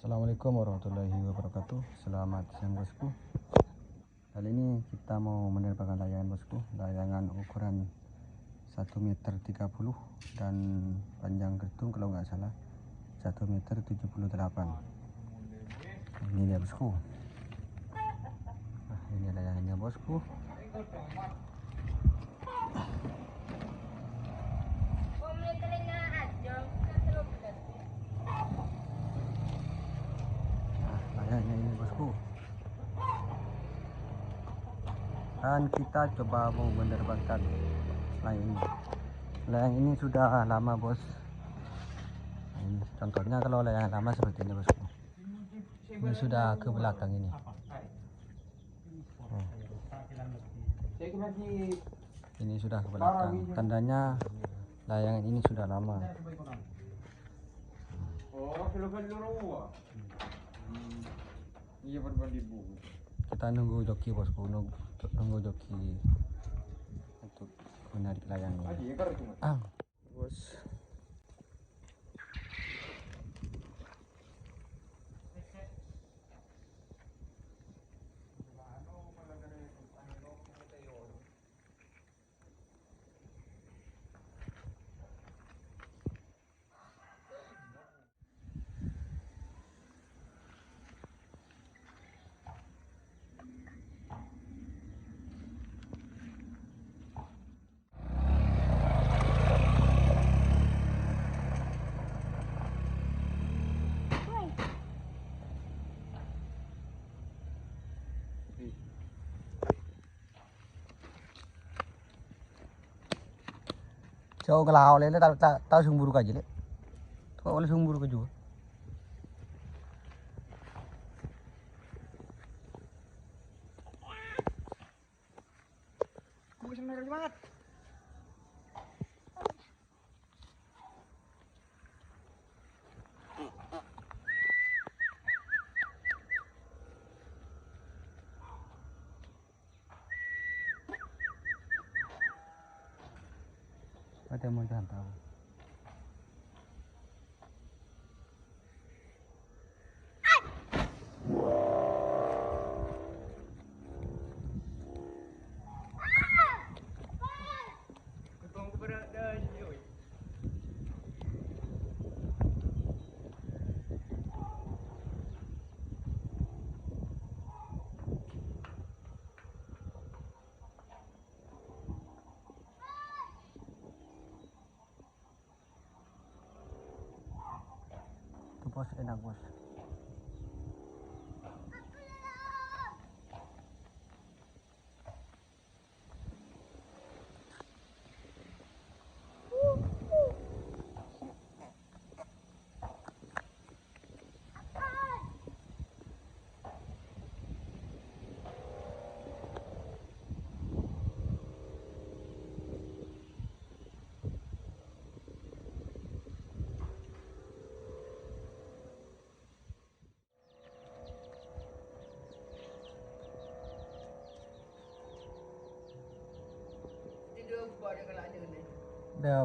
Assalamualaikum warahmatullahi wabarakatuh. Selamat siang bosku. Kali ini kita mau menerbangkan layangan bosku. Layangan ukuran 1 meter 30 Dan panjang gertung kalau nggak salah 1 meter 78 Ini dia bosku. Nah ini layangannya bosku Nah layangnya ini bosku. Dan kita coba mau menerbangkan ini. Layang ini sudah lama bos. Ini contohnya kalau layang lama seperti ini bosku. Ini sudah ke belakang ini. Oh, Ini sudah ke belakang. Tandanya layangan ini sudah lama. Oh. Hmm. Iya berbanding buku. kita nunggu joki bosku. Nunggu, nunggu joki untuk menarik layang Aji ini ya karo cuma. ah bos Jauh ke laut lele tahu tahu sumburu aja le. Kok oleh sumburu ke juga. Kamu sebenarnya banget. Ada mau jangan tahu. Ketemu berada sini. Itu bos enak bos. Tidur buat dia kalau ada Ada?